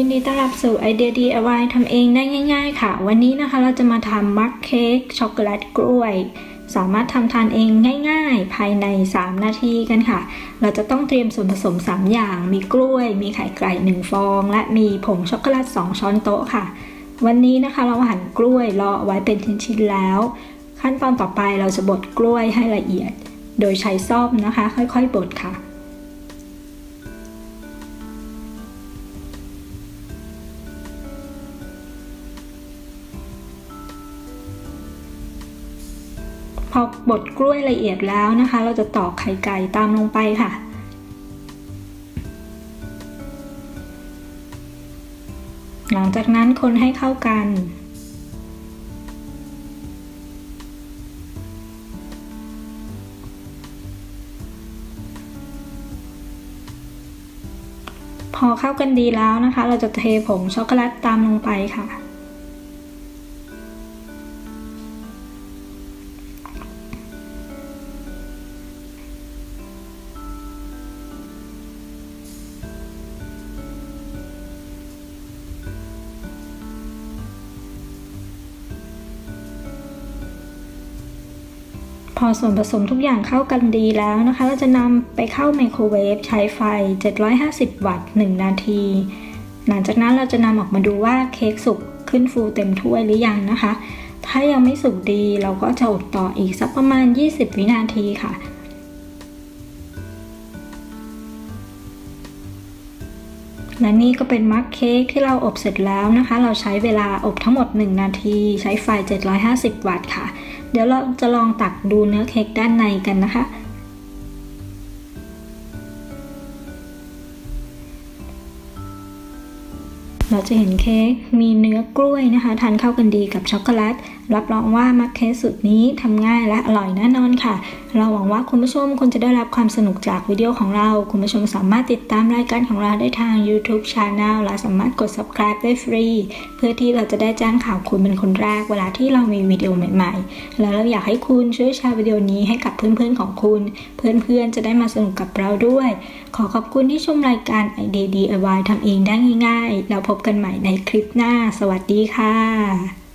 ยินดีต้อนรับสู่ไอเดีย DIY ทำเองได้ง่าย ๆ ค่ะ วันนี้นะคะเราจะมาทำมัคเค้กช็อกโกแลตกล้วย สามารถทำทานเองง่ายๆ ภายใน 3 นาทีกันค่ะ เราจะต้องเตรียมส่วนผสม 3 อย่าง มีกล้วย มีไข่ไก่1ฟอง และมีผงช็อกโกแลต 2 ช้อนโต๊ะค่ะ วันนี้นะคะเราหั่นกล้วยรอเอาไว้เป็นชิ้นๆแล้ว ขั้นตอนต่อไปเราจะบดกล้วยให้ละเอียด โดยใช้ซ่อมนะคะ ค่อยๆบดค่ะ พอบดกล้วยละเอียดแล้วนะคะ เราจะตอกไข่ไก่ตามลงไปค่ะ หลังจากนั้นคนให้เข้ากันพอเข้ากันดีแล้วนะคะ เราจะเทผงช็อกโกแลตตามลงไปค่ะ พอส่วนผสมทุกอย่างเข้ากันดีแล้วนะคะ เราจะนำไปเข้าไมโครเวฟใช้ไฟ 750 วัตต์ 1 นาที หลังจากนั้นเราจะนำออกมาดูว่าเค้กสุกขึ้นฟูเต็มถ้วยหรือยังนะคะ ถ้ายังไม่สุกดีเราก็จะอบต่ออีกสักประมาณ 20 วินาทีค่ะและนี่ก็เป็นมัคเค้กที่เราอบเสร็จแล้วนะคะ เราใช้เวลาอบทั้งหมด 1 นาที ใช้ไฟ 750 วัตต์ค่ะ เดี๋ยวเราจะลองตักดูเนื้อเค้กด้านในกันนะคะ เราจะเห็นเค้กมีเนื้อกล้วยนะคะ ทานเข้ากันดีกับช็อกโกแลต รับรองว่ามัคเค้กสุดนี้ทำง่ายและอร่อยแน่นอนค่ะ เราหวังว่าคุณผู้ชมคงจะได้รับความสนุกจากวิดีโอของเรา คุณผู้ชมสามารถติดตามรายการของเราได้ทาง YouTube Channel และสามารถกด subscribe ได้ฟรี เพื่อที่เราจะได้แจ้งข่าวคุณเป็นคนแรกเวลาที่เรามีวิดีโอใหม่ๆ แล้วเราอยากให้คุณช่วยแชร์วิดีโอนี้ให้กับเพื่อนๆของคุณ เพื่อนๆจะได้มาสนุกกับเราด้วย ขอขอบคุณที่ชมรายการ ID DIY ทำเองได้ง่ายๆ แล้วพบกันใหม่ในคลิปหน้า สวัสดีค่ะ